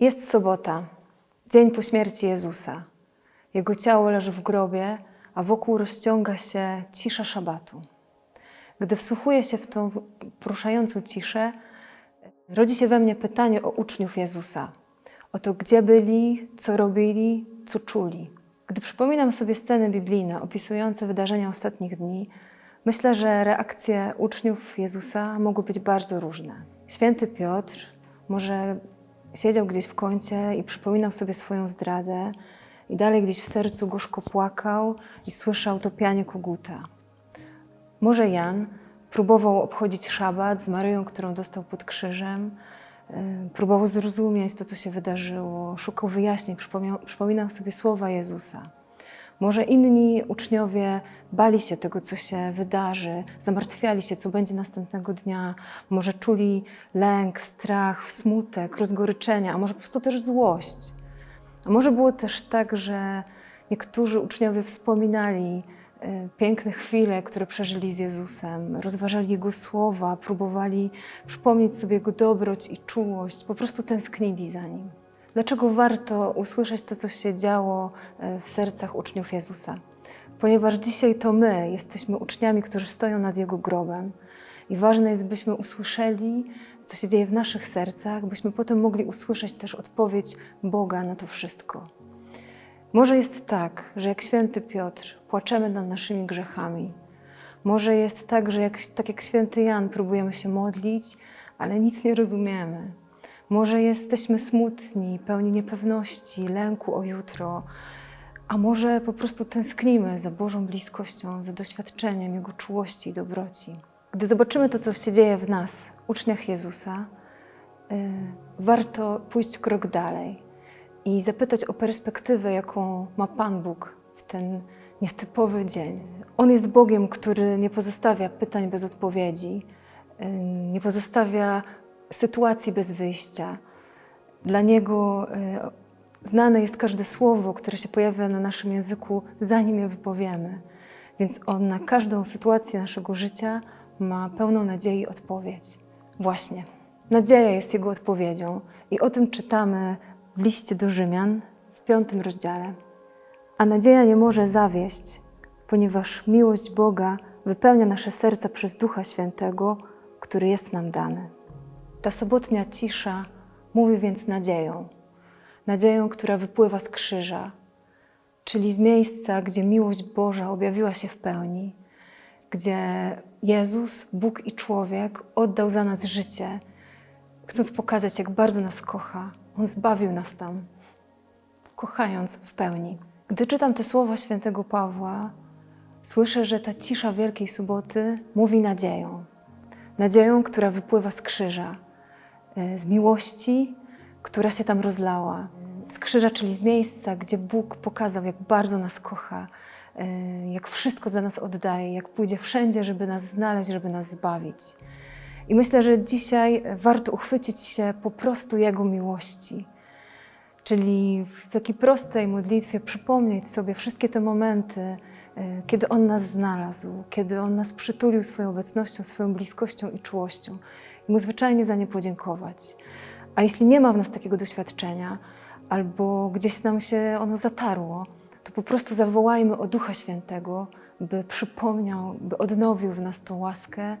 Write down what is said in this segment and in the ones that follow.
Jest sobota, dzień po śmierci Jezusa. Jego ciało leży w grobie, a wokół rozciąga się cisza szabatu. Gdy wsłuchuję się w tą poruszającą ciszę, rodzi się we mnie pytanie o uczniów Jezusa. O to, gdzie byli, co robili, co czuli. Gdy przypominam sobie sceny biblijne opisujące wydarzenia ostatnich dni, myślę, że reakcje uczniów Jezusa mogły być bardzo różne. Święty Piotr może siedział gdzieś w kącie i przypominał sobie swoją zdradę, i dalej gdzieś w sercu gorzko płakał i słyszał to pianie koguta. Może Jan próbował obchodzić szabat z Maryją, którą dostał pod krzyżem, y, próbował zrozumieć to, co się wydarzyło, szukał wyjaśnień, przypomniał, przypominał sobie słowa Jezusa. Może inni uczniowie bali się tego, co się wydarzy, zamartwiali się, co będzie następnego dnia, może czuli lęk, strach, smutek, rozgoryczenia, a może po prostu też złość. A może było też tak, że niektórzy uczniowie wspominali y, piękne chwile, które przeżyli z Jezusem, rozważali Jego słowa, próbowali przypomnieć sobie Jego dobroć i czułość, po prostu tęsknili za Nim. Dlaczego warto usłyszeć to, co się działo y, w sercach uczniów Jezusa? Ponieważ dzisiaj to my jesteśmy uczniami, którzy stoją nad Jego grobem. I ważne jest, byśmy usłyszeli, co się dzieje w naszych sercach, byśmy potem mogli usłyszeć też odpowiedź Boga na to wszystko. Może jest tak, że jak święty Piotr płaczemy nad naszymi grzechami. Może jest tak, że jak, tak jak święty Jan próbujemy się modlić, ale nic nie rozumiemy. Może jesteśmy smutni, pełni niepewności, lęku o jutro, a może po prostu tęsknimy za Bożą bliskością, za doświadczeniem Jego czułości i dobroci. Gdy zobaczymy to, co się dzieje w nas, uczniach Jezusa, y, warto pójść krok dalej i zapytać o perspektywę, jaką ma Pan Bóg w ten nietypowy dzień. On jest Bogiem, który nie pozostawia pytań bez odpowiedzi, y, nie pozostawia sytuacji bez wyjścia. Dla Niego y, znane jest każde słowo, które się pojawia na naszym języku, zanim je wypowiemy. Więc On na każdą sytuację naszego życia ma pełną nadziei odpowiedź. Właśnie, nadzieja jest Jego odpowiedzią i o tym czytamy w liście do Rzymian w piątym rozdziale. A nadzieja nie może zawieść, ponieważ miłość Boga wypełnia nasze serca przez Ducha Świętego, który jest nam dany. Ta sobotnia cisza mówi więc nadzieją, nadzieją, która wypływa z krzyża, czyli z miejsca, gdzie miłość Boża objawiła się w pełni, gdzie Jezus, Bóg i człowiek oddał za nas życie, chcąc pokazać, jak bardzo nas kocha. On zbawił nas tam, kochając w pełni. Gdy czytam te słowa świętego Pawła, słyszę, że ta cisza Wielkiej Soboty mówi nadzieją. Nadzieją, która wypływa z krzyża, z miłości, która się tam rozlała. Z krzyża, czyli z miejsca, gdzie Bóg pokazał, jak bardzo nas kocha, y, jak wszystko za nas oddaje, jak pójdzie wszędzie, żeby nas znaleźć, żeby nas zbawić. I myślę, że dzisiaj warto uchwycić się po prostu Jego miłości. Czyli w takiej prostej modlitwie przypomnieć sobie wszystkie te momenty, y, kiedy On nas znalazł, kiedy On nas przytulił swoją obecnością, swoją bliskością i czułością. Mu zwyczajnie za nie podziękować. A jeśli nie ma w nas takiego doświadczenia, albo gdzieś nam się ono zatarło, to po prostu zawołajmy o Ducha Świętego, by przypomniał, by odnowił w nas tą łaskę,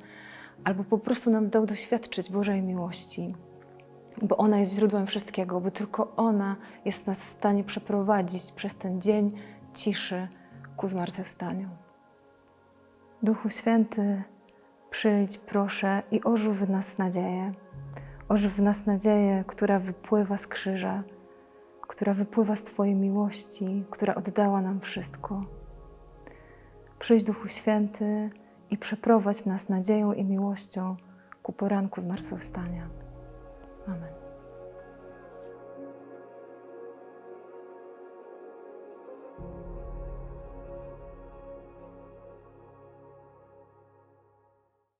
albo po prostu nam dał doświadczyć Bożej miłości, bo ona jest źródłem wszystkiego, bo tylko ona jest nas w stanie przeprowadzić przez ten dzień ciszy ku zmartwychwstaniu. Duchu Święty, przyjdź proszę i ożyw w nas nadzieję. Ożyw w nas nadzieję, która wypływa z krzyża, która wypływa z Twojej miłości, która oddała nam wszystko. Przyjdź Duchu Święty i przeprowadź nas nadzieją i miłością ku poranku zmartwychwstania.